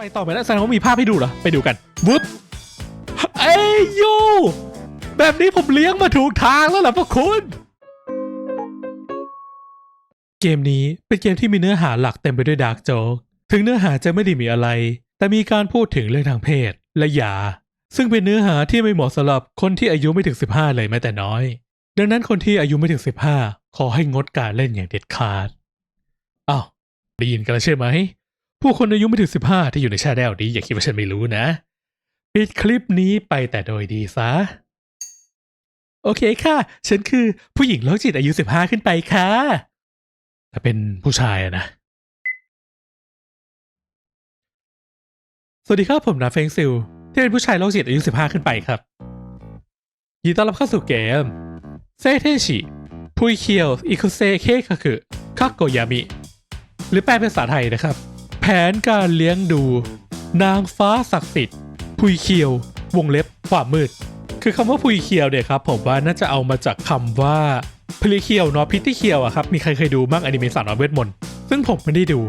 ไปต่อไปแล้วแสดงว่ามีภาพให้ดูเหรอ ไปดูกันวุ๊บเอ้ยโยแบบนี้ผมเลี้ยงมาถูกทางแล้วเหรอพวกคุณ เกมนี้เป็นเกมที่มีเนื้อหาหลักเต็มไปด้วยดาร์กโจ๊กถึงเนื้อหาจะไม่ได้มีอะไร แต่มีการพูดถึงเรื่องทางเพศและยา ซึ่งเป็นเนื้อหาที่ไม่เหมาะสำหรับคนที่อายุไม่ถึง 15 เลยแม้แต่น้อย ดังนั้นคนที่อายุไม่ถึง 15 ขอให้งดการเล่นอย่างเด็ดขาดอ้าวได้ยินกันแล้วใช่ไหม ผู้คนอายุไม่ถึง 15 ที่อยู่ในชาแนลนี้อย่าคิดว่าฉันไม่รู้นะปิดคลิปนี้ไปแต่โดยดีซะ โอเคค่ะ ฉันคือผู้หญิงโรคจิตอายุ 15 ขึ้นไปค่ะแต่เป็นผู้ชายอะนะ สวัสดีครับผมนาเฟงซิล ที่เป็นผู้ชายโรคจิตอายุ 15 ขึ้นไปครับยินดีต้อนรับเข้าสู่เกมเซเทชิพุยเคียวอิคุเซเคคาคือคักโกยามิ หรือแปลเป็นภาษาไทยนะครับ นการเลี้ยงดู นางฟ้าศักดิ์สิทธิ์พุยเคียว วงเล็บความมืด คือคำว่าพุยเคียวเนี่ยครับผมว่าน่าจะเอามาจากคำว่าพลิเคียวเนาะพิตตี้เคียวอะครับมีใครเคยดูบ้างอนิเมะสาวน้อเวทมนต์ซึ่งผมไม่ได้ดู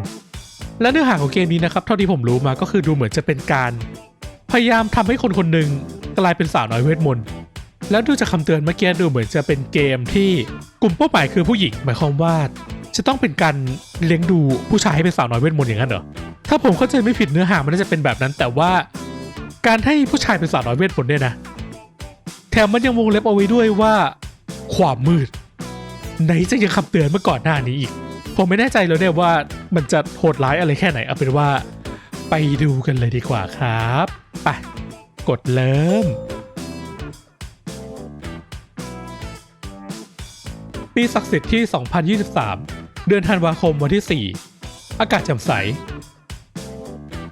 และเนื้อหาของเกมนี้นะครับเท่าที่ผมรู้มาก็คือดูเหมือนจะเป็นการ พยายามทำให้คนคนหนึ่งกลายเป็นสาวน้อยเวทมนต์แล้วดูจากคำเตือนเมื่อกี้ดูเหมือนจะเป็นเกมที่กลุ่มเป้าหมายคือผู้หญิงหมายความว่า จะต้องเป็นการเลี้ยงดูผู้ชายให้เป็นสาวน้อยเวทมนต์อย่างนั้นเหรอ ถ้าผมเข้าใจไม่ผิดเนื้อหามันน่าจะเป็นแบบนั้น แต่ว่าการให้ผู้ชายเป็นสาวน้อยเวทมนต์เนี่ยนะ แถมมันยังวงเล็บเอาไว้ด้วยว่า ความมืด ไหนจะยังคำเตือนเมื่อก่อนหน้านี้อีก ผมไม่แน่ใจแล้วเนี่ยว่ามันจะโหดร้ายอะไรแค่ไหนเอาเป็นว่า ไปดูกันเลยดีกว่าครับไปกดเริ่มปีศักดิ์สิทธิ์ที่ 2023 เดือนธันวาคมวันที่ 4 อากาศแจ่มใส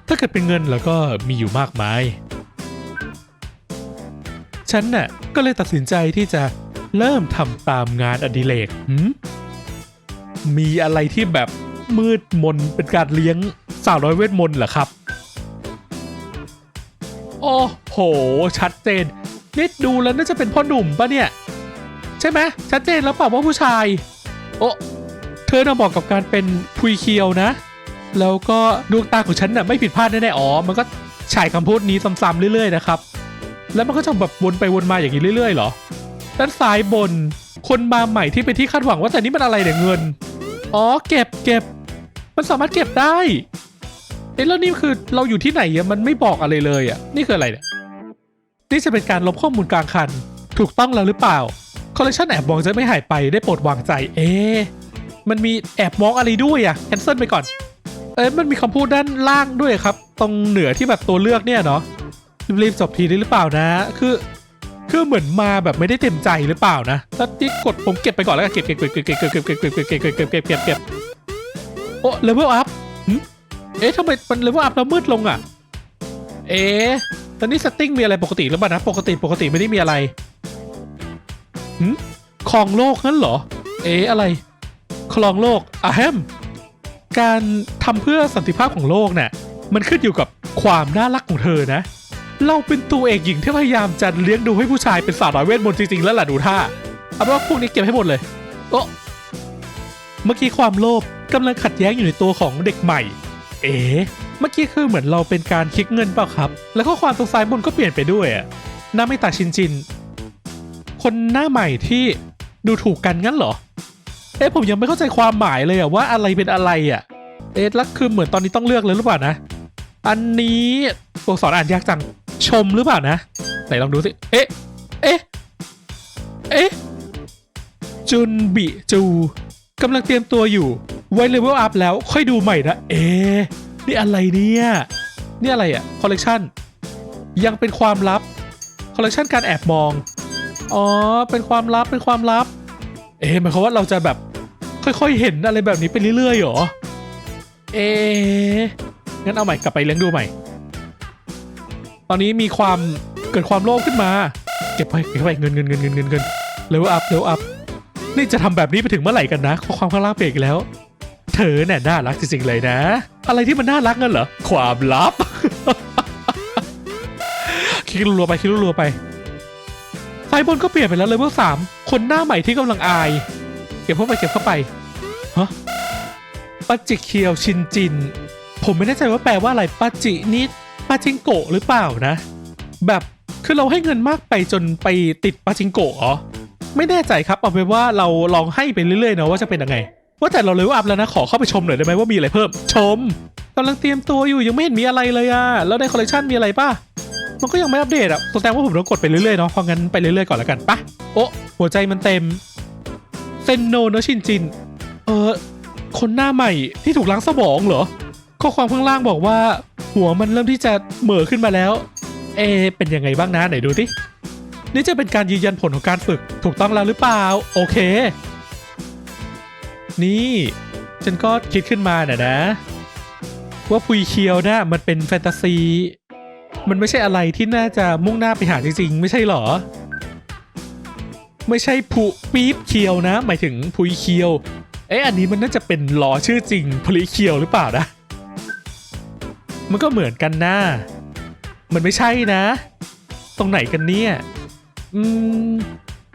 ถ้าเกิดเป็นเงินแล้วก็มีอยู่มากมาย ฉันน่ะก็เลยตัดสินใจที่จะเริ่มทำตามงานอดิเรกมีอะไรที่แบบมืดมนเป็นการเลี้ยงสาวน้อยเวทมนต์เหรอครับ โอ้โห ชัดเจนนี่ดูแล้วน่าจะเป็นพ่อหนุ่มปะเนี่ย ใช่ไหมชัดเจนแล้วเปล่าว่าผู้ชาย โอ้ เธอน่ะเหมาะกับการเป็นพุยเคียวนะ แล้วก็ดวงตาของฉันน่ะไม่ผิดพลาดแน่ๆอ๋อมันก็ฉายคำพูดนี้ซ้ำๆเรื่อยๆนะครับ แล้วมันก็จะแบบวนไปวนมาอย่างนี้เรื่อยๆเหรอ ด้านซ้ายบน คนมาใหม่ที่เป็นที่คาดหวังว่าแต่นี่มันอะไรเนี่ยเงิน อ๋อเก็บเก็บ มันสามารถเก็บได้ เอ๊ะแล้วนี่คือเราอยู่ที่ไหนอะมันไม่บอกอะไรเลยอะนี่คืออะไรเนี่ย นี่จะเป็นการลบข้อมูลกลางคัน ถูกต้องแล้วหรือเปล่า คอลเลคชันแอบมองจะไม่หายไปได้โปรดวางใจ เอ๊ มันมีแอบมองอะไรด้วยอะแคนเซิลไปก่อน เอ้ยมันมีคำพูดด้านล่างด้วยครับ ตรงเหนือที่แบบตัวเลือกเนี่ยเนาะรีบจบทีได้หรือเปล่านะ คือคือเหมือนมาแบบไม่ได้เต็มใจหรือเปล่านะแล้วที่กดผมเก็บไปก่อนแล้วกันเก็บเก็บเก็บเก็บเก็บเก็บเก็บเก็บเก็บเก็บเก็บเก็บเก็บเก็บเก็บเก็บโอ้เลเวลอัพเอ๊ะทำไมมันเลเวลอัพแล้วมืดลงอะ เอ๊ะตอนนี้เซตติ้งมีอะไรปกติหรือเปล่านะ ปกติปกติไม่ได้มีอะไรหืมคองโลกนั่นเหรอ เอ๊ะอะไร ครองโลกอะแฮมการทำเพื่อสันติภาพของโลกเนี่ยมันขึ้นอยู่กับความน่ารักของเธอนะ เราเป็นตัวเอกหญิงที่พยายามจะเลี้ยงดูให้ผู้ชายเป็นสาวน้อยเวทมนต์จริงๆแล้วล่ะดูท่าเอาเป็นว่าพวกนี้เก็บให้หมดเลยโอ้เมื่อกี้ความโลภกำลังขัดแย้งอยู่ในตัวของเด็กใหม่ เอ๋เมื่อกี้คือเหมือนเราเป็นการคิกเงินเปล่าครับ แล้วก็ความตรงซ้ายบนก็เปลี่ยนไปด้วยอะน้าไม่ตาชินจิน คนหน้าใหม่ที่ดูถูกกันงั้นเหรอ เอ๊ะผมยังไม่เข้าใจความหมายเลยอะว่าอะไรเป็นอะไรอะเอ๊ะล้วคือเหมือนตอนนี้ต้องเลือกเลยหรือเปล่านะ อันนี้ตัวสอนอ่านยากจังชมหรือเปล่านะไหนลองดูสิ เอ๊ะ เอ๊ะ เอ๊ะ จุนบิจูกำลังเตรียมตัวอยู่ ไว้เลเวลอัพแล้วค่อยดูใหม่นะ เอ๊ะ นี่อะไรเนี่ย นี่อะไรอะคอลเลกชันยังเป็นความลับ คอลเลกชันการแอบมอง อ๋อ เป็นความลับ เป็นความลับ เอ๊ะหมายความว่าเราจะแบบ ค่อยๆ เห็นอะไรแบบนี้ไปเรื่อยๆหรอ เอ๊ะงั้นเอาใหม่กลับไปเลี้ยงดูใหม่ ตอนนี้มีความเกิดความโลภขึ้นมา เก็บไปเก็บไปเงินเงินเงินเงินเงินเงินเร็วอัพเร็วอัพนี่จะทำแบบนี้ไปถึงเมื่อไหร่กันนะข้อความข้างล่างเบรกแล้ว เธอเนี่ยน่ารักจริงๆเลยนะ อะไรที่มันน่ารักนั่นเหรอ ความลับคลิกรัวไปคลิกรัวไปซ้ายบนก็เปลี่ยนไปแล้วเลยเมื่อสามคนหน้าใหม่ที่กำลังอาย ก็บเข้าไปเก็บเข้าไปฮะปัจจิเคียวชินจิน ผมไม่แน่ใจว่าแปลว่าอะไรปาจินี่ปาจิงโกะหรือเปล่านะ แบบคือเราให้เงินมากไปจนไปติดปาจิงโกะเหรอไม่แน่ใจครับเอาเป็นว่าเราลองให้ไปเรื่อยๆนะว่าจะเป็นยังไง ว่าแต่เราเลยว่าอัพแล้วนะขอเข้าไปชมหน่อยได้ไหมว่ามีอะไรเพิ่ม ชมกำลังเตรียมตัวอยู่ยังไม่เห็นมีอะไรเลยอะแล้วในคอลเลคชันมีอะไรป่ะมันก็ยังไม่อัปเดตอะแสดงว่าผมต้องกดไปเรื่อยๆเนาะเพราะงั้นไปเรื่อยๆก่อนแล้วกันปะโอ้หัวใจมันเต็ม เซนโนเนอะชินจิน เออคนหน้าใหม่ที่ถูกล้างสมองเหรอ ข้อความข้างล่างบอกว่า หัวมันเริ่มที่จะเหม่อขึ้นมาแล้ว เอ เป็นยังไงบ้างนะไหนดูดินี่จะเป็นการยืนยันผลของการฝึกถูกต้องแล้วหรือเปล่า โอเค นี่ ฉันก็คิดขึ้นมาน่ะนะ ว่าพุยเคียวนะมันเป็นแฟนตาซี มันไม่ใช่อะไรที่น่าจะมุ่งหน้าไปหาจริงๆ ไม่ใช่หรอ ไม่ใช่ผูปี๊บเคียวนะ หมายถึงพุยเคียว เอ๊ะอันนี้มันน่าจะเป็นล้อชื่อจริงพลิเคียวหรือเปล่านะ มันก็เหมือนกันนะมันไม่ใช่นะ ตรงไหนกันเนี่ย อืม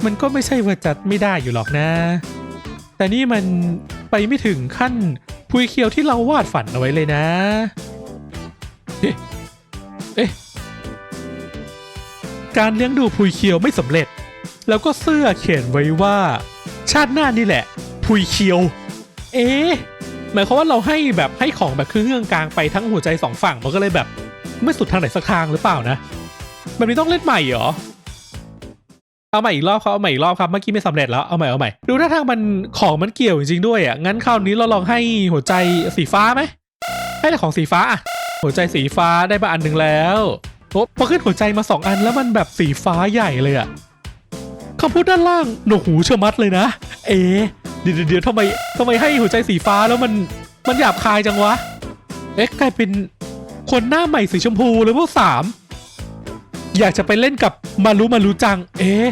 มันก็ไม่ใช่ว่าจัดไม่ได้อยู่หรอกนะ แต่นี่มันไปไม่ถึงขั้นพุยเคียวที่เราวาดฝันเอาไว้เลยนะ เอ๊ะ เอ๊ะ การเลี้ยงดูพุยเคียวไม่สำเร็จ แล้วก็เสื้อเขียนไว้ว่า ชาติหน้านี่แหละ พุยเคียว เอ๊ะหมายความว่าเราให้แบบให้ของแบบเครื่องกลางไปทั้งหัวใจสองฝั่งมันก็เลยแบบ ไม่สุดทางไหนสักทางหรือเปล่านะแบบนี้ต้องเล่นใหม่เหรอเอาใหม่อีกรอบครับเอาใหม่อีกรอบครับเมื่อกี้ไม่สำเร็จแล้วเอาใหม่เอาใหม่ดูท่าทางมันของมันเกี่ยวจริงๆด้วยอะงั้นคราวนี้เราลองให้หัวใจสีฟ้าไหมให้แต่ของสีฟ้าอะหัวใจสีฟ้าได้มาอันหนึ่งแล้วโอ้พอขึ้นหัวใจมาสองอันแล้วมันแบบสีฟ้าใหญ่เลยอะ คำพูดด้านล่างหนวกหูเชะมัดเลยนะ เอ๊เดี๋ยวเดี๋ยวเดี๋ยวทำไมทำไมให้หัวใจสีฟ้าแล้วมันมันหยาบคายจังวะ เอ๊ะกลายเป็นคนหน้าใหม่สีชมพูเลยพวกสามอยากจะไปเล่นกับมารุมารุจัง เอ๊ะ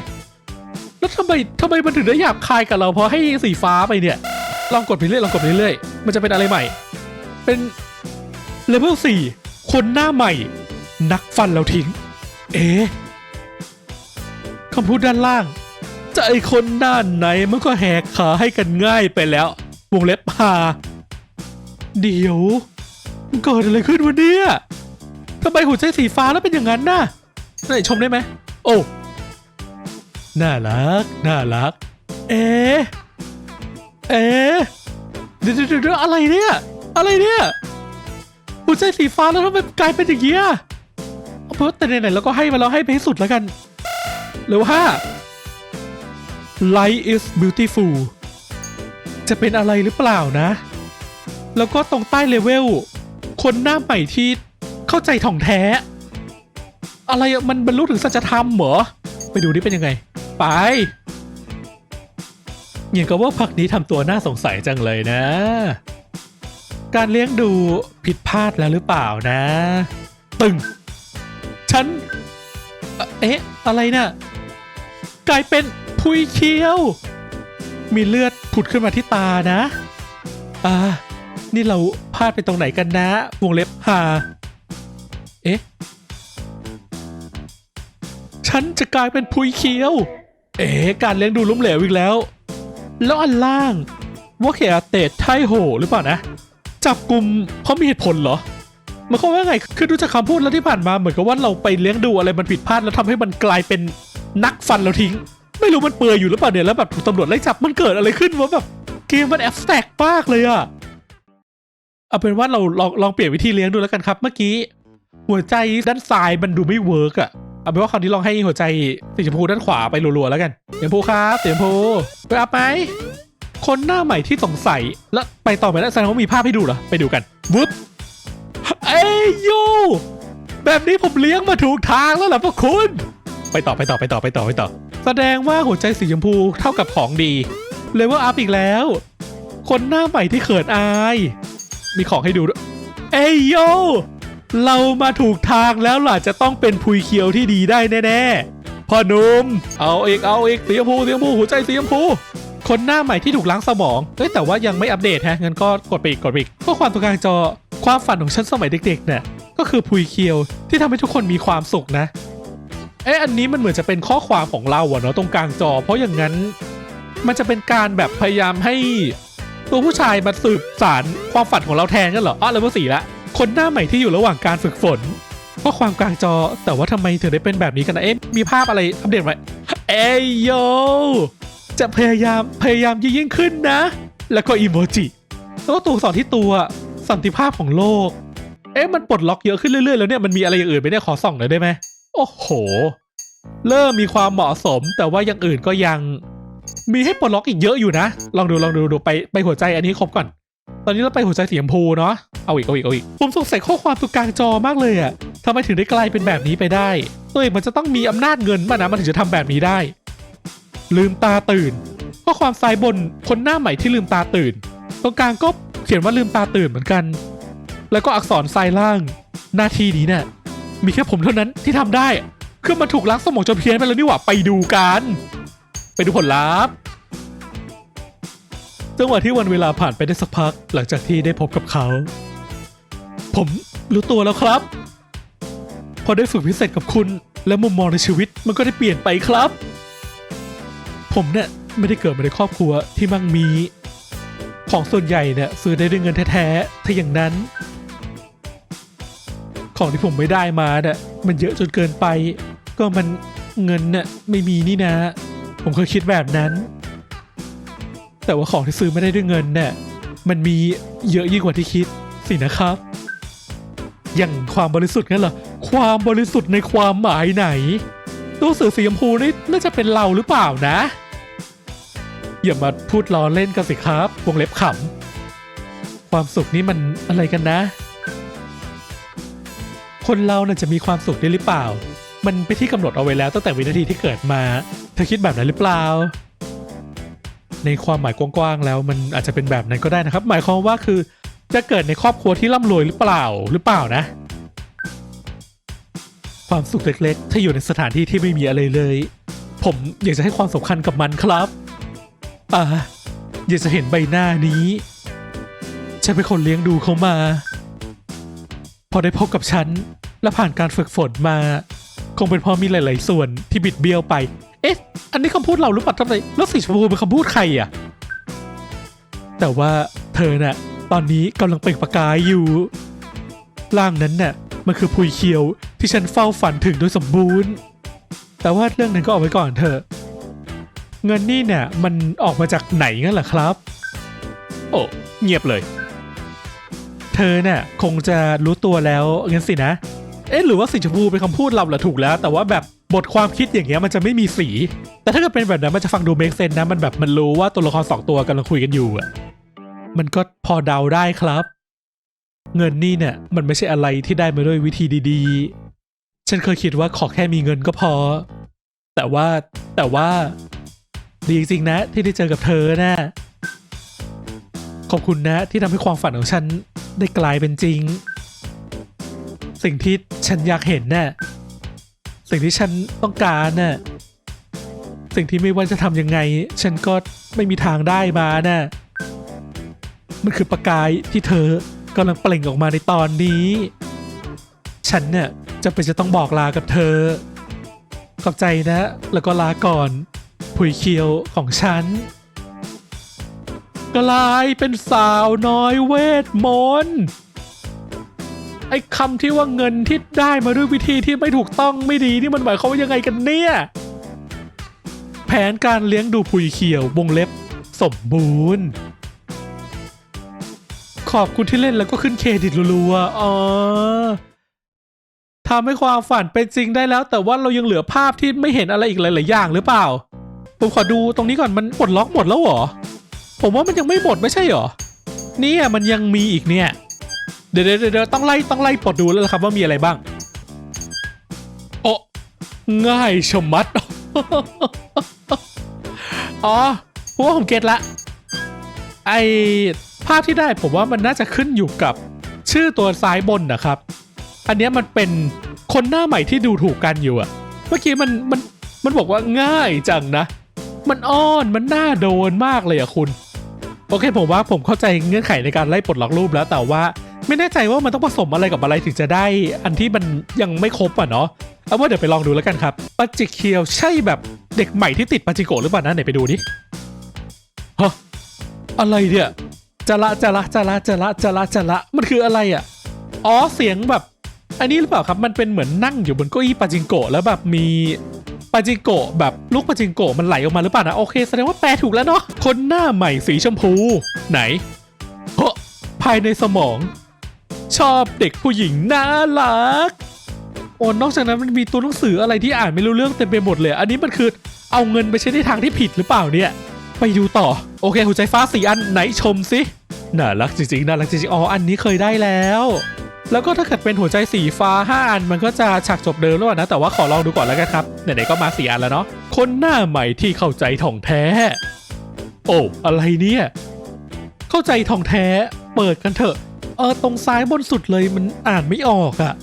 แล้วทำไมทำไมมันถึงได้หยาบคายกับเราเพราะให้สีฟ้าไปเนี่ย ลองกดไปเรื่อยลองกดไปเรื่อยมันจะเป็นอะไรใหม่ เป็นเลเวลสี่คนหน้าใหม่ นักฟันเราทิ้ง เอ๊ะคำพูดด้านล่าง จะไอคนด้านไหนมันก็แหกขาให้กันง่ายไปแล้ว วงเล็บพาเดี๋ยวมันเกิดอะไรขึ้นวะเนี่ยทำไมหัวใจสีฟ้าแล้วเป็นอย่างนั้นน่ะไหนชมได้ไหม โอ้ น่ารัก น่ารัก เอ๊เอ๊เดี๋ยวเดี๋ยวเดี๋ยวอะไรเนี่ย อะไรเนี่ย หัวใจสีฟ้าแล้วทำไมกลายเป็นอย่างเงี้ยเอาเพราะแต่ไหนๆแล้วก็ให้มาแล้วให้ไปให้สุดแล้วกัน เร็วห้า Light is beautiful จะเป็นอะไรหรือเปล่านะ แล้วก็ตรงใต้เลเวล คนหน้าใหม่ที่เข้าใจถ่องแท้ อะไรมันบรรลุถึงสัจธรรมเหรอ ไปดูนี่เป็นยังไง ไปอย่างกับว่าพักนี้ทำตัวน่าสงสัยจังเลยนะ การเลี้ยงดูผิดพลาดแล้วหรือเปล่านะ ตึง ฉัน เอ๊ะ อะไรนะ่ะกลายเป็น พุยเคี้ยว มีเลือดผุดขึ้นมาที่ตานะ อ่า นี่เราพลาดไปตรงไหนกันนะ วงเล็บหา เอ๊ะ ฉันจะกลายเป็นพุยเคี้ยว เอ๋การเลี้ยงดูล้มเหลวอีกแล้ว แล้วอันล่างว่าเขียเตดไทโหหรือเปล่านะ จับกลุ่มเพราะมีเหตุผลเหรอมันเขาว่าไง คือดูจากคำพูดแล้วที่ผ่านมาเหมือนกับว่าเราไปเลี้ยงดูอะไรมันผิดพลาดแล้วทำให้มันกลายเป็นนักฟันเราทิ้ง ไม่รู้มันเปื่อยอยู่หรือเปล่าเนี่ยแล้วแบบถูกตำรวจไล่จับมันเกิดอะไรขึ้นวะแบบเกมมันแอบสแต็กมากเลยอะเอาเป็นว่าเราลองลองเปลี่ยนวิธีเลี้ยงดูแล้วกันครับ เมื่อกี้หัวใจด้านซ้ายมันดูไม่เวิร์กอะเอาเป็นว่าคราวนี้ลองให้หัวใจสีชมพูด้านขวาไปรัวๆแล้วกันเสีชมพูครับเสีชมพูไปอัพไหมคนหน้าใหม่ที่สงสัยแล้วไปต่อไปแล้วแสดงว่ามีภาพให้ดูเหรอไปดูกันวึบเอ้ยโยแบบนี้ผมเลี้ยงมาถูกทางแล้วเหรอพวกคุณ ไปต่อไปต่อไปต่อไปต่อไปต่อ แสดงว่าหัวใจสีชมพูเท่ากับของดีเลเวลอัพอีกแล้ว คนหน้าใหม่ที่เขินอาย มีของให้ดูด้วยเอ้ยโย เรามาถูกทางแล้วล่ะจะต้องเป็นพุยเคียวที่ดีได้แน่ๆพ่อหนุ่มเอาอีกเอาอีกสีชมพูสีชมพูหัวใจสีชมพู คนหน้าใหม่ที่ถูกล้างสมองเอ้ยแต่ว่ายังไม่อัปเดตฮะงั้นก็กดไปอีกกดไปอีกข้อความตรงกลางจอความฝันของฉันสมัยเด็กๆเนี่ยก็คือพุยเคียวที่ทำให้ทุกคนมีความสุขนะ เอ๊ะอันนี้มันเหมือนจะเป็นข้อความของเราอะเนาะตรงกลางจอ เพราะอย่างนั้นมันจะเป็นการแบบพยายามให้ตัวผู้ชายมาสืบสารความฝันของเราแทนกันเหรออ๋อเลเวลสี่ละคนหน้าใหม่ที่อยู่ระหว่างการฝึกฝนข้อความกลางจอแต่ว่าทำไมถึงได้เป็นแบบนี้กันนะเอ๊ะมีภาพอะไรอัปเดตไหมเอ้ยโยจะพยายามพยายามยิ่งขึ้นนะ แล้วก็อีโมจิแล้วก็ตัวสอนที่ตัวสันติภาพของโลก เอ๊ะมันปลดล็อกเยอะขึ้นเรื่อยๆแล้วเนี่ยมันมีอะไรอย่างอื่นไหมเนี่ยขอส่องหน่อยได้ไหม โอ้โห เริ่มมีความเหมาะสม แต่ว่าอย่างอื่นก็ยัง มีให้ปลดล็อกอีกเยอะอยู่นะ ลองดูลองดูดูไปไปหัวใจอันนี้ครบก่อน ตอนนี้เราไปหัวใจสีชมพูเนาะเอาอีกเอาอีกเอาอีกผมสงสัยข้อความตรงกลางจอมากเลยอะทำไมถึงได้กลายเป็นแบบนี้ไปได้เองมันจะต้องมีอำนาจเงินมานะมันถึงจะทำแบบนี้ได้ ลืมตาตื่นข้อความซ้ายบนคนหน้าใหม่ที่ลืมตาตื่น ตรงกลางก็เขียนว่าลืมตาตื่นเหมือนกัน แล้วก็อักษรซ้ายล่าง หน้าที่นี้เนี่ย มีแค่ผมเท่านั้นที่ทำได้เคือมันถูกล้างสมองจนเพี้ยนไปแล้วนี่หว่าไปดูกัน ไปดูผลลัพธ์จังหวะที่วันเวลาผ่านไปได้สักพัก หลังจากที่ได้พบกับเขา ผมรู้ตัวแล้วครับ พอได้ฝึกพิเศษกับคุณ และมุมมองในชีวิตมันก็ได้เปลี่ยนไปครับ ผมเนี่ยไม่ได้เกิดมาในครอบครัวที่มั่งมี ของส่วนใหญ่เนี่ยซื้อได้ด้วยเงินแท้ๆถ้าอย่างนั้น ของที่ผมไม่ได้มาเนี่ยมันเยอะจนเกินไป ก็มันเงินเนี่ยไม่มีนี่นะ ผมเคยคิดแบบนั้น แต่ว่าของที่ซื้อไม่ได้ด้วยเงินเนี่ยมันมีเยอะยิ่งกว่าที่คิดสินะครับ อย่างความบริสุทธิ์งั้นเหรอความบริสุทธิ์ในความหมายไหน ตัวสื่อสีชมพูนี่น่าจะเป็นเราหรือเปล่านะ อย่ามาพูดล้อเล่นกันสิครับ วงเล็บขำความสุขนี่มันอะไรกันนะ คนเราน่ะจะมีความสุขได้หรือเปล่า มันไปที่กำหนดเอาไว้แล้วตั้งแต่วินาทีที่เกิดมา เธอคิดแบบนั้นหรือเปล่า ในความหมายกว้างๆแล้วมันอาจจะเป็นแบบนั้นก็ได้นะครับ หมายความว่าคือจะเกิดในครอบครัวที่ร่ำรวยหรือเปล่าหรือเปล่านะ ความสุขเล็กๆ ถ้าอยู่ในสถานที่ที่ไม่มีอะไรเลย ผมอยากจะให้ความสำคัญกับมันครับอ่าอยากจะเห็นใบหน้านี้ฉันเป็นคนเลี้ยงดูเขามา พอได้พบกับฉัน และผ่านการฝึกฝนมา คงเป็นเพราะมีหลาย ๆ ส่วนที่บิดเบี้ยวไป เอ๊ะ อันนี้คำพูดเราหรือเปล่าทำไมแล้วสีชมพูเป็นคำพูดใครอะ แต่ว่าเธอน่ะ ตอนนี้กำลังเปล่งประกายอยู่ร่างนั้นน่ะมันคือพุยเคียวที่ฉันเฝ้าฝันถึงโดยสมบูรณ์ แต่ว่าเรื่องนั้นก็เอาไว้ก่อนเถอะ เงินนี่เนี่ยมันออกมาจากไหนงั้นเหรอครับ โอ้เงียบเลย เธอเนี่ยคงจะรู้ตัวแล้วงั้นสินะ เอ๊ะหรือว่าสีชมพูเป็นคำพูดเราเหรอถูกแล้ว แต่ว่าแบบบทความคิดอย่างเงี้ยมันจะไม่มีสี แต่ถ้าเกิดเป็นแบบนั้นมันจะฟังดูเมคเซนนะมันแบบมันรู้ว่าตัวละครสองตัวกำลังคุยกันอยู่อะมันก็พอเดาได้ครับ เงินนี่เนี่ยมันไม่ใช่อะไรที่ได้มาด้วยวิธีดีๆ ฉันเคยคิดว่าขอแค่มีเงินก็พอ แต่ว่าแต่ว่า ดีจริงๆนะที่ได้เจอกับเธอนะขอบคุณนะที่ทำให้ความฝันของฉัน ได้กลายเป็นจริง สิ่งที่ฉันอยากเห็นน่ะสิ่งที่ฉันต้องการน่ะสิ่งที่ไม่ว่าจะทำยังไง ฉันก็ไม่มีทางได้มาน่ะมันคือประกายที่เธอกำลังเปล่งออกมาในตอนนี้ ฉันเนี่ยจะเป็นจะต้องบอกลากับเธอ ขอบใจนะ แล้วก็ลาก่อนผุยเคียวของฉัน กลายเป็นสาวน้อยเวทมนต์ไอ้คำที่ว่าเงินที่ได้มาด้วยวิธีที่ไม่ถูกต้องไม่ดีนี่มันหมายความว่ายังไงกันเนี่ย แผนการเลี้ยงดูผุยเขียววงเล็บ สมบูรณ์ ขอบคุณที่เล่นแล้วก็ขึ้นเครดิตรัวๆอ๋อทำให้ความฝันเป็นจริงได้แล้ว แต่ว่าเรายังเหลือภาพที่ไม่เห็นอะไรอีกหลายๆอย่างหรือเปล่าผมขอดูตรงนี้ก่อนมันปลดล็อกหมดแล้วเหรอ ผมว่ามันยังไม่หมดไม่ใช่เหรอ เนี่ยมันยังมีอีกเนี่ย เดี๋ยวเดี๋ยวเดี๋ยวต้องไล่ต้องไล่ปลดดูแล้วละครับว่ามีอะไรบ้าง โอ้ง่ายชะมัด อ๋อผมว่าผมเก็ตละ ไอภาพที่ได้ผมว่ามันน่าจะขึ้นอยู่กับชื่อตัวซ้ายบนนะครับ อันเนี้ยมันเป็นคนหน้าใหม่ที่ดูถูกกันอยู่อะเมื่อกี้มันมันมันบอกว่าง่ายจังนะ มันอ้อนมันน่าโดนมากเลยอะคุณ โอเคผมว่าผมเข้าใจเงื่อนไขในการไล่ปลดล็อกรูปแล้วแต่ว่าไม่แน่ใจว่ามันต้องผสมอะไรกับอะไรถึงจะได้อันที่มันยังไม่ครบอะเนาะเอาว่าเดี๋ยวไปลองดูแล้วกันครับปาจิเคียวใช่แบบเด็กใหม่ที่ติดปาจิโกะหรือเปล่านะไหนไปดูดิฮะอะไรเนี่ยจะละจะละจะละจะละจะละจะละมันคืออะไรอะอ๋อเสียงแบบ อันนี้หรือเปล่าครับมันเป็นเหมือนนั่งอยู่บนเก้าอี้ปาจิงโกะแล้วแบบมี ปาจิงโกะแบบลูกปาจิงโกะมันไหลออกมาหรือเปล่านะโอเคแสดงว่าแปลถูกแล้วเนาะคนหน้าใหม่สีชมพู ไหนเฮ้อภายในสมอง ชอบเด็กผู้หญิงน่ารักโอ้นอกจากนั้นมันมีตัวหนังสืออะไรที่อ่านไม่รู้เรื่องเต็มไปหมดเลย อันนี้มันคือเอาเงินไปใช้ในทางที่ผิดหรือเปล่าเนี่ย ไปดูต่อ โอเคหัวใจฟ้าสีอันไหนชมสิ น่ารักจริงๆน่ารักจริงๆอ๋ออันนี้เคยได้แล้ว แล้วก็ถ้าเกิดเป็นหัวใจสีฟ้า5อันมันก็จะฉากจบเดิมแล้วนะ แต่ว่าขอลองดูก่อนแล้วกันครับไหนๆก็มาสี่อันแล้วเนาะคนหน้าใหม่ที่เข้าใจท่องแท้ โอ้อะไรเนี่ย เข้าใจท่องแท้ เปิดกันเถอะ เออตรงซ้ายบนสุดเลยมันอ่านไม่ออกอะ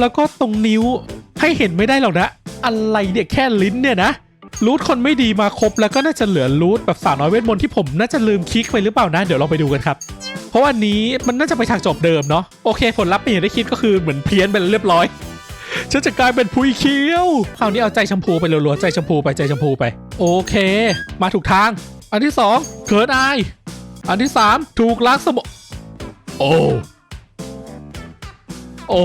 แล้วก็ตรงนิ้วให้เห็นไม่ได้หรอกนะ อะไรเนี่ยแค่ลิ้นเนี่ยนะ รูทคนไม่ดีมาครบแล้วก็น่าจะเหลือรูทแบบสาวน้อยเวทมนต์ที่ผมน่าจะลืมคลิกไปหรือเปล่านะ เดี๋ยวเราไปดูกันครับ เพราะอันนี้มันน่าจะไปฉากจบเดิมเนาะโอเค ผลลัพธ์ไม่เห็นได้คิดก็คือเหมือนเพี้ยนไปแล้วเรียบร้อยฉันจะกลายเป็นพุยเคี้ยวคราวนี้เอาใจชมพูไปรัวๆใจชมพูไปใจชมพูไป โอเค มาถูกทาง อันที่สองเขินอายอันที่สามถูกลักสมองโอ้โอ้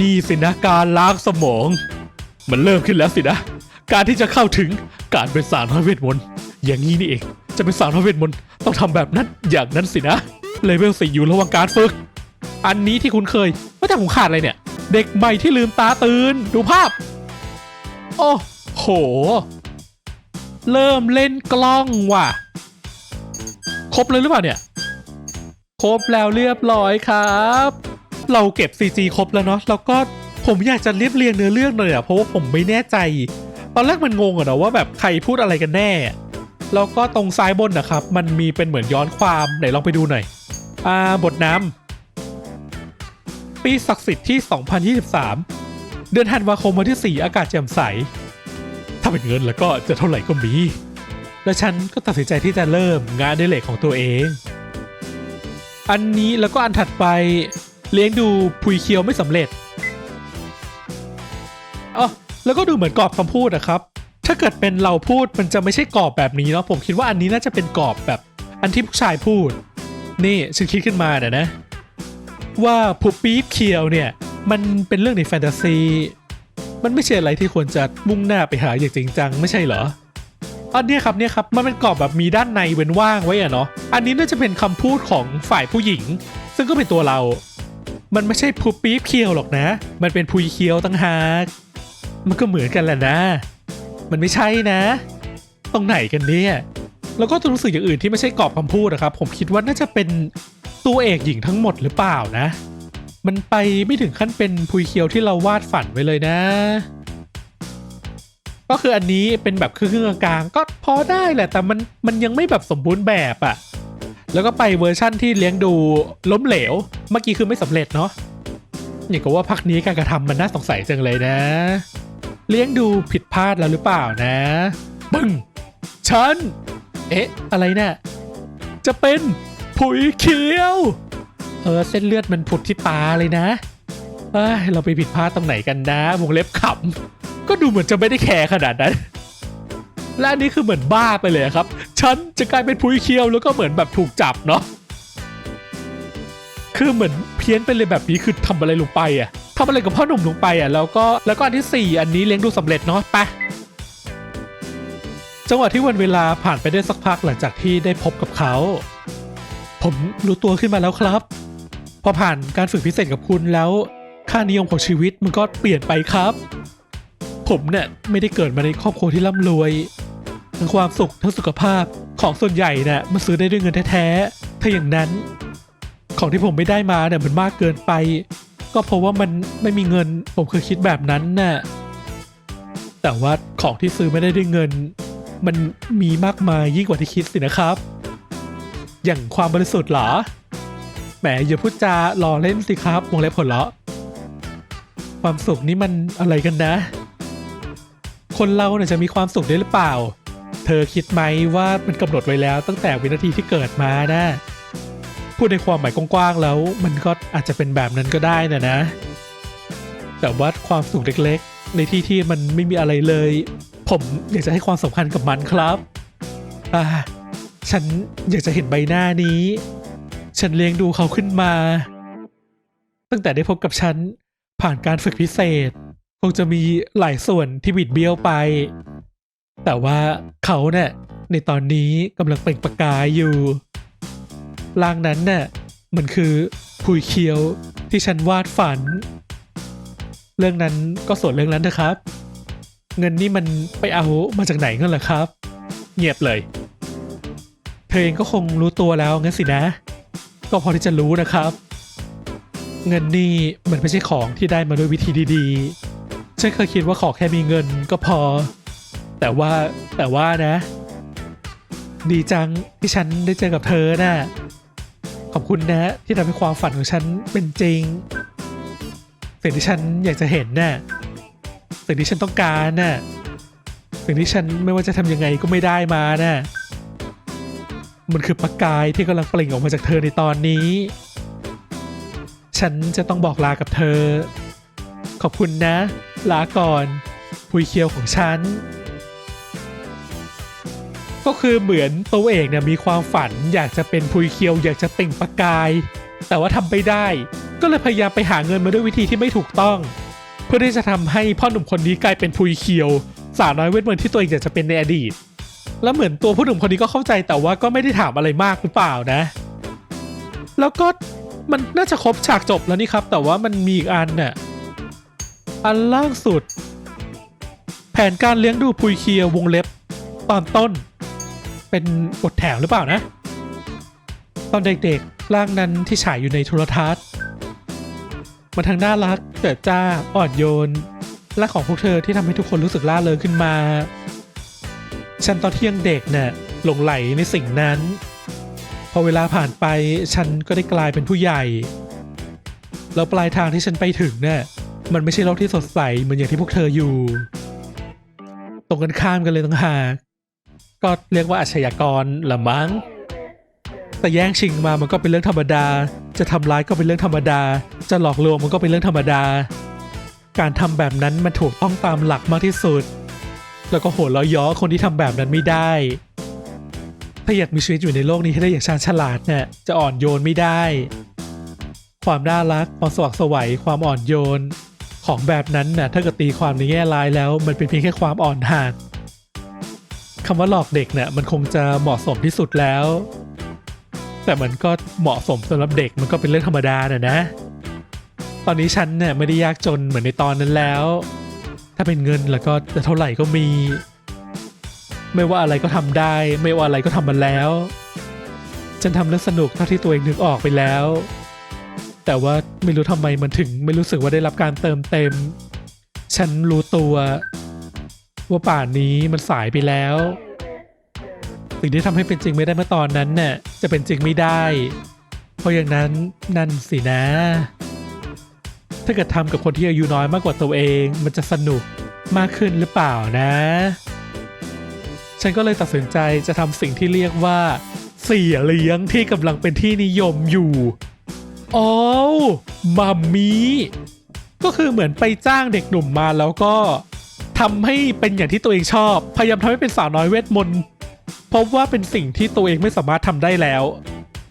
นี่สินะการล้างสมอง มันเริ่มขึ้นแล้วสินะ การที่จะเข้าถึงการเป็นสาวน้อยเวทมนต์อย่างนี้นี่เอง จะเป็นสาวน้อยเวทมนต์ต้องทำแบบนั้นอย่างนั้นสินะเลเวลสี่อยู่ระหว่างการฝึก อันนี้ที่คุณเคยว่าแต่ผมขาดอะไรเนี่ย เด็กใหม่ที่ลืมตาตื่นดูภาพ โอ้โห เริ่มเล่นกล้องว่ะ ครบเลยหรือเปล่าเนี่ย ครบแล้วเรียบร้อยครับ เราเก็บ CG ครบแล้วเนาะแล้วก็ผมอยากจะเรียบเรียงเนื้อเรื่องหน่อยอะเพราะว่าผมไม่แน่ใจ ตอนแรกมันงงอะเนาะว่าแบบใครพูดอะไรกันแน่ แล้วก็ตรงซ้ายบนนะครับ มันมีเป็นเหมือนย้อนความไหนลองไปดูหน่อย อ่าบทน้ำปีศักดิ์สิทธิ์ที่ 2023 เดือนธันวาคมวันที่ 4 อากาศแจ่มใส ถ้าเป็นเงินแล้วก็จะเท่าไหร่ก็มี และฉันก็ตัดสินใจที่จะเริ่มงานในเหล็กของตัวเอง อันนี้แล้วก็อันถัดไปเลี้ยงดูพุยเคียวไม่สำเร็จอ๋อ แล้วก็ดูเหมือนกรอบคำพูดนะครับ ถ้าเกิดเป็นเราพูดมันจะไม่ใช่กรอบแบบนี้เนาะผมคิดว่าอันนี้น่าจะเป็นกรอบแบบ อันที่ผู้ชายพูด นี่ฉันคิดขึ้นมาเนี่ยนะ ว่าผูปี๊บเคียวเนี่ย มันเป็นเรื่องในแฟนตาซี มันไม่ใช่อะไรที่ควรจะมุ่งหน้าไปหาอย่างจริงจังไม่ใช่เหรออันนี้ครับเนี่ยครับมันเป็นกรอบแบบมีด้านในเว้นว่างไว้อะเนาะอันนี้น่าจะเป็นคำพูดของฝ่ายผู้หญิง ซึ่งก็เป็นตัวเรา มันไม่ใช่พูปี๊บเคียวหรอกนะ มันเป็นพุยเคียวตั้งหาก มันก็เหมือนกันแหละนะ มันไม่ใช่นะ ตรงไหนกันเนี่ย แล้วก็ตัวหนังสืออย่างอื่นที่ไม่ใช่กรอบคำพูดนะครับ ผมคิดว่าน่าจะเป็นตัวเอกหญิงทั้งหมดหรือเปล่านะ มันไปไม่ถึงขั้นเป็นพุยเคียวที่เราวาดฝันไว้เลยนะ ก็คืออันนี้เป็นแบบครึ่งกลางๆก็พอได้แหละ แต่มันมันยังไม่แบบสมบูรณ์แบบอะ่ะแล้วก็ไปเวอร์ชั่นที่เลี้ยงดูล้มเหลว เมื่อกี้คือไม่สำเร็จเนาะอย่างกับว่าพักนี้การกระทำมันน่าสงสัยจังเลยนะ เลี้ยงดูผิดพลาดแล้วหรือเปล่านะปึ้งฉัน เอ๊ะ อะไรเนะ่ะจะเป็นผุยเขียว เออ เส้นเลือดมันผุดที่ตาเลยนะเอ้ยเราไปผิดพลาดตรงไหนกันนะวงเล็บขำก็ดูเหมือนจะไม่ได้แคร์ขนาดนั้น และอันนี้คือเหมือนบ้าไปเลยครับ ฉันจะกลายเป็นพุยเคียวแล้วก็เหมือนแบบถูกจับเนาะ คือเหมือนเพี้ยนไปเลยแบบนี้คือทำอะไรลงไปอะทำอะไรกับพ่อหนุ่มลงไปอะแล้วก็แล้วก็อันที่สี่อันนี้เลี้ยงดูสำเร็จเนาะไปจังหวะที่วันเวลาผ่านไปได้สักพักหลังจากที่ได้พบกับเขา ผมรู้ตัวขึ้นมาแล้วครับ พอผ่านการฝึกพิเศษกับคุณแล้ว ค่านิยมของชีวิตมันก็เปลี่ยนไปครับ ผมเนี่ยไม่ได้เกิดมาในครอบครัวที่ร่ำรวย ทั้งความสุขทั้งสุขภาพของส่วนใหญ่เนี่ยมันซื้อได้ด้วยเงินแท้ๆถ้าอย่างนั้น ของที่ผมไม่ได้มาเนี่ยมันมากเกินไป ก็เพราะว่ามันไม่มีเงินผมเคยคิดแบบนั้นน่ะแต่ว่าของที่ซื้อไม่ได้ด้วยเงิน มันมีมากมายยิ่งกว่าที่คิดสินะครับ อย่างความบริสุทธิ์เหรอแหมอย่าพูดจาหล่อเล่นสิครับวงเล็บผลเลาะความสุขนี่มันอะไรกันนะ คนเราเนี่ยจะมีความสุขได้หรือเปล่า เธอคิดไหมว่ามันกำหนดไว้แล้วตั้งแต่วินาทีที่เกิดมานะ พูดในความหมายกว้างๆแล้ว มันก็อาจจะเป็นแบบนั้นก็ได้นะนะ แต่ว่าความสุขเล็กๆ ในที่ที่มันไม่มีอะไรเลย ผมอยากจะให้ความสำคัญกับมันครับอ่าฉันอยากจะเห็นใบหน้านี้ ฉันเลี้ยงดูเขาขึ้นมา ตั้งแต่ได้พบกับฉัน ผ่านการฝึกพิเศษ คงจะมีหลายส่วนที่บิดเบี้ยวไป แต่ว่าเขาเนี่ยในตอนนี้กำลังเปล่งประกายอยู่ ร่างนั้นน่ะมันคือผุยเคียวที่ฉันวาดฝัน เรื่องนั้นก็ส่วนเรื่องนั้นนะครับ เงินนี่มันไปเอามาจากไหนกันเหรอครับ เงียบเลย เธอเองก็คงรู้ตัวแล้วงั้นสินะ ก็พอที่จะรู้นะครับ เงินนี่มันไม่ใช่ของที่ได้มาด้วยวิธีดีๆฉันเคยคิดว่าขอแค่มีเงินก็พอ แต่ว่าแต่ว่านะ ดีจังที่ฉันได้เจอกับเธอน่ะ อบคุณนะ ที่ทำให้ความฝันของฉันเป็นจริง สิ่งที่ฉันอยากจะเห็นน่ะสิ่งที่ฉันต้องการน่ะสิ่งที่ฉันไม่ว่าจะทำยังไงก็ไม่ได้มาน่ะมันคือประกายที่กำลังเปล่งออกมาจากเธอในตอนนี้ ฉันจะต้องบอกลากับเธอ ขอบคุณนะ ลาก่อน พุยเคียวของฉัน ก็คือเหมือนตัวเอกเนี่ยมีความฝันอยากจะเป็นพุยเคียว อยากจะเปล่งประกาย แต่ว่าทำไม่ได้ ก็เลยพยายามไปหาเงินมาด้วยวิธีที่ไม่ถูกต้อง เพื่อที่จะทำให้พ่อหนุ่มคนนี้กลายเป็นพุยเคียว สาวน้อยเวทมนต์ที่ตัวเองอยากจะเป็นในอดีต แล้วเหมือนตัวผู้หนุ่มคนนี้ก็เข้าใจแต่ว่าก็ไม่ได้ถามอะไรมากหรือเปล่านะ แล้วก็มันน่าจะครบฉากจบแล้วนี่ครับ แต่ว่ามันมีอีกอันน่ะอันล่างสุด แผนการเลี้ยงดูพุยเคียววงเล็บตอนต้น เป็นบทแถมหรือเปล่านะ ตอนเด็กๆ ร่างนั้นที่ฉายอยู่ในโทรทัศน์ มันทั้งน่ารักเจิดจ้าอ่อนโยนและของพวกเธอที่ทำให้ทุกคนรู้สึกล่าเริงขึ้นมา ฉันตอนที่ยังเด็กเนี่ยหลงไหลในสิ่งนั้น พอเวลาผ่านไปฉันก็ได้กลายเป็นผู้ใหญ่ แล้วปลายทางที่ฉันไปถึงเนี่ยมันไม่ใช่โลกที่สดใสเหมือนอย่างที่พวกเธออยู่ ตรงกันข้ามกันเลยต่างหาก ก็เรียกว่าอาชญากรละมั้ง แต่แย่งชิงมามันก็เป็นเรื่องธรรมดา จะทำร้ายก็เป็นเรื่องธรรมดา จะหลอกลวงมันก็เป็นเรื่องธรรมดา การทำแบบนั้นมันถูกต้องตามหลักมากที่สุด แล้วก็โหดล้อย้อคนที่ทำแบบนั้นไม่ได้ ถ้าอยากมีชีวิตอยู่ในโลกนี้ให้ได้อย่างชาญฉลาดเนี่ยจะอ่อนโยนไม่ได้ ความน่ารักความสว่างสวัยความอ่อนโยน ของแบบนั้นน่ะถ้าเกิดตีความในแง่ร้ายแล้ว มันเป็นเพียงแค่ความอ่อนหัด คำว่าหลอกเด็กเนี่ยมันคงจะเหมาะสมที่สุดแล้ว แต่มันก็เหมาะสมสำหรับเด็กมันก็เป็นเรื่องธรรมดาน่ะนะ ตอนนี้ฉันเนี่ยไม่ได้ยากจนเหมือนในตอนนั้นแล้ว ถ้าเป็นเงินแล้วก็จะเท่าไหร่ก็มี ไม่ว่าอะไรก็ทำได้ ไม่ว่าอะไรก็ทำมาแล้ว ฉันทำเรื่องสนุกเท่าที่ตัวเองนึกออกไปแล้ว แต่ว่าไม่รู้ทำไมมันถึง ไม่รู้สึกว่าได้รับการเติมเต็ม ฉันรู้ตัว ว่าป่านนี้มันสายไปแล้ว สิ่งที่ทำให้เป็นจริงไม่ได้เมื่อตอนนั้นเนี่ยจะเป็นจริงไม่ได้ เพราะอย่างนั้นนั่นสินะ ถ้าเกิดทำกับคนที่อายุน้อยมากกว่าตัวเอง มันจะสนุกมากขึ้นหรือเปล่านะ ฉันก็เลยตัดสินใจจะทำสิ่งที่เรียกว่าเสียเลี้ยงที่กำลังเป็นที่นิยมอยู่อ๋อมัมมี่ก็คือเหมือนไปจ้างเด็กหนุ่มมาแล้วก็ ทำให้เป็นอย่างที่ตัวเองชอบ พยายามทำให้เป็นสาวน้อยเวทมนต์เพราะว่าเป็นสิ่งที่ตัวเองไม่สามารถทำได้แล้ว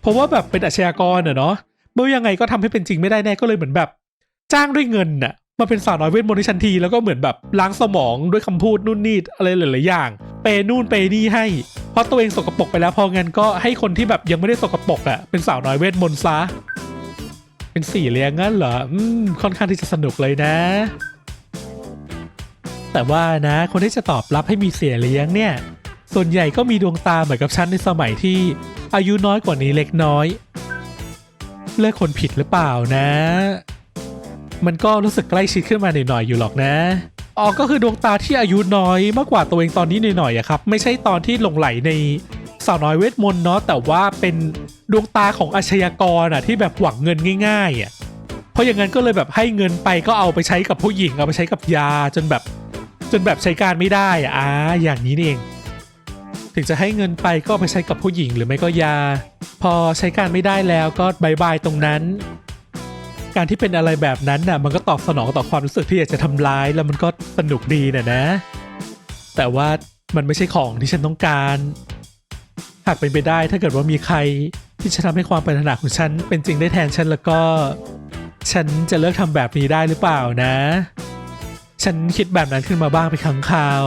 เพราะว่าแบบเป็นอาชญากรอะเนาะเมื่อยังไงก็ทำให้เป็นจริงไม่ได้แน่ก็เลยเหมือนแบบ จ้างด้วยเงินน่ะมาเป็นสาวน้อยเวทมนต์ในทันทีแล้วก็เหมือนแบบล้างสมองด้วยคำพูดนู่นนี่อะไรหลายๆอย่าง เปนู่นเปนี่ให้ เพราะตัวเองสกปรกไปแล้วพอเงั้นก็ให้คนที่แบบยังไม่ได้สกปรกอะเป็นสาวน้อยเวทมนต์ซะ เป็นสี่เลี้ยงงั้นเหรออืมค่อนข้างที่จะสนุกเลยนะ แต่ว่านะคนที่จะตอบรับให้มีเสียเลี้ยงเนี่ย ส่วนใหญ่ก็มีดวงตาเหมือนกับฉันในสมัยที่ อายุน้อยกว่านี้เล็กน้อย เลือกคนผิดหรือเปล่านะ มันก็รู้สึกใกล้ชิดขึ้นมาหน่อยๆอยู่หรอกนะอ๋อก็คือดวงตาที่อายุน้อยมากกว่าตัวเองตอนนี้หน่อยๆอะครับ ไม่ใช่ตอนที่หลงไหลในสาวน้อยเวทมนต์เนาะแต่ว่าเป็นดวงตาของอาชญากรอะที่แบบหวังเงินง่ายๆอะเพราะอย่างนั้นก็เลยแบบให้เงินไปก็เอาไปใช้กับผู้หญิงเอาไปใช้กับยาจนแบบ จนแบบใช้การไม่ได้อะอ่าอย่างนี้นี่เอง ถึงจะให้เงินไปก็ไปใช้กับผู้หญิงหรือไม่ก็ยา พอใช้การไม่ได้แล้วก็บายบายตรงนั้น การที่เป็นอะไรแบบนั้นน่ะมันก็ตอบสนองต่อความรู้สึกที่อยากจะทำร้ายแล้วมันก็สนุกดีน่ะนะ แต่ว่ามันไม่ใช่ของที่ฉันต้องการหากเป็นไปได้ถ้าเกิดว่ามีใครที่จะทำให้ความปรารถนาของฉันเป็นจริงได้แทนฉันแล้วก็ ฉันจะเลิกทำแบบนี้ได้หรือเปล่านะ ฉันคิดแบบนั้นขึ้นมาบ้างไปครั้งคราว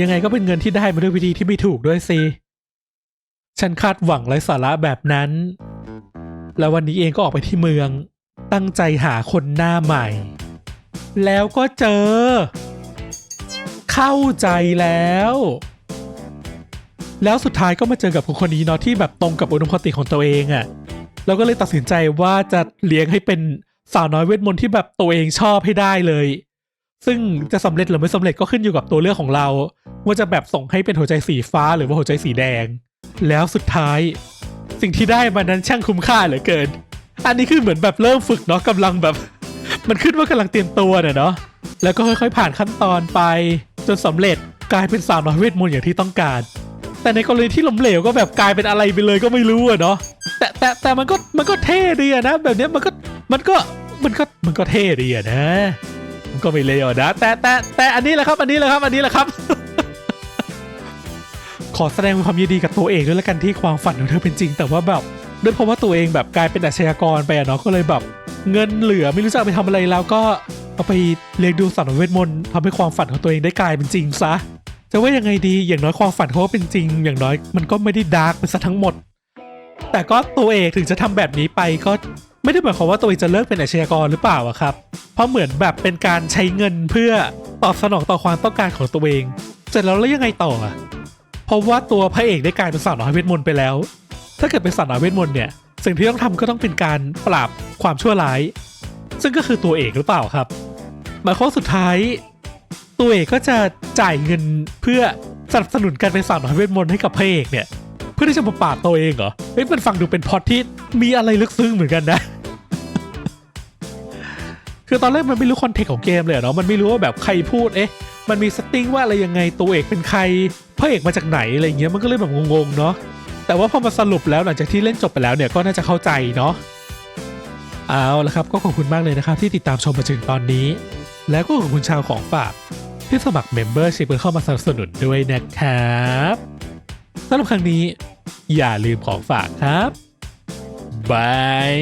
ยังไงก็เป็นเงินที่ได้มาด้วยวิธีที่ไม่ถูกด้วยสิ ฉันคาดหวังไร้สาระแบบนั้น แล้ววันนี้เองก็ออกไปที่เมือง ตั้งใจหาคนหน้าใหม่ แล้วก็เจอ เข้าใจแล้ว แล้วสุดท้ายก็มาเจอกับคนคนนี้เนาะที่แบบตรงกับอุดมคติของตัวเองอะ่ะแล้วก็เลยตัดสินใจว่าจะเลี้ยงให้เป็นสาวน้อยเวทมนต์ที่แบบตัวเองชอบให้ได้เลย ซึ่งจะสำเร็จหรือไม่สำเร็จก็ขึ้นอยู่กับตัวเลือกของเรา ว่าจะแบบส่งให้เป็นหัวใจสีฟ้าหรือว่าหัวใจสีแดง แล้วสุดท้าย สิ่งที่ได้มานั้นช่างคุ้มค่าเหลือเกิน อันนี้คือเหมือนแบบเริ่มฝึกเนาะกำลังแบบ มันขึ้นว่ากำลังเตรียมตัวเนี่ยเนาะแล้วก็ค่อยๆ ผ่านขั้นตอนไป จนสำเร็จกลายเป็นสาวน้อยเวทมนต์อย่างที่ต้องการ แต่ในกรณีที่ล้มเหลวก็แบบกลายเป็นอะไรไปเลยก็ไม่รู้อะเนาะแต่แต่แต่มันก็มันก็เท่ดีอะนะ แบบเนี้ยมันก็มันก็มันก็มันก็เท่ดีอะนะ ก็ไม่เลวนะ แต่แต่แต่อันนี้แหละครับ อันนี้แหละครับ อันนี้แหละครับ ขอแสดงความยินดีกับตัวเองด้วยละกันที่ความฝันของเธอเป็นจริง แต่ว่าแบบด้วยเพราะว่าตัวเองแบบกลายเป็นอาชญากรไปอะเนาะก็เลยแบบ เงินเหลือไม่รู้จะเอาไปทำอะไรแล้วก็เอาไปเลี้ยงดูสัตว์เวทมนต์ทำให้ความฝันของตัวเองได้กลายเป็นจริงซะจะว่ายังไงดีอย่างน้อยความฝันเขาเป็นจริง อย่างน้อยมันก็ไม่ได้ดาร์กไปซะทั้งหมด แต่ก็ตัวเอกถึงจะทำแบบนี้ไปก็ ไม่ได้หมายความว่าตัวเองจะเลิกเป็นอาชญากรหรือเปล่าอะครับ เพราะเหมือนแบบเป็นการใช้เงินเพื่อตอบสนองต่อความต้องการของตัวเอง เสร็จแล้วแล้วยังไงต่ออะเพราะว่าตัวพระเอกได้กลายเป็นสาวน้อยเวทมนต์ไปแล้ว ถ้าเกิดเป็นสาวน้อยเวทมนต์เนี่ย สิ่งที่ต้องทำก็ต้องเป็นการปราบความชั่วร้าย ซึ่งก็คือตัวเอกหรือเปล่าครับ หมายความสุดท้าย ตัวเอกก็จะจ่ายเงินเพื่อสนับสนุนการเป็นสาวน้อยเวทมนต์ให้กับพระเอกเนี่ย พื่อที่จะมาปราบตัวเองเหรอเฮ้ยมันฟังดูเป็นพอตที่มีอะไรลึกซึ้งเหมือนกันนะ คือตอนแรกมันไม่รู้คอนเทกต์ของเกมเลยเนาะมันไม่รู้ว่าแบบใครพูดเอ๊ะ มันมีสติ้งว่าอะไรยังไงตัวเอกเป็นใครพระเอกมาจากไหนอะไรเงี้ยมันก็เลยแบบงงๆเนาะแต่ว่าพอมาสรุปแล้วหลังจากที่เล่นจบไปแล้วเนี่ยก็น่าจะเข้าใจเนาะเอาละครับ ก็ขอบคุณมากเลยนะครับ ที่ติดตามชมมาถึงตอนนี้ แล้วก็ขอบคุณชาวของฝากที่สมัคร Membership เพื่อเข้ามาสนับสนุนด้วยนะครับ สำหรับครั้งนี้ อย่าลืมของฝากครับบาย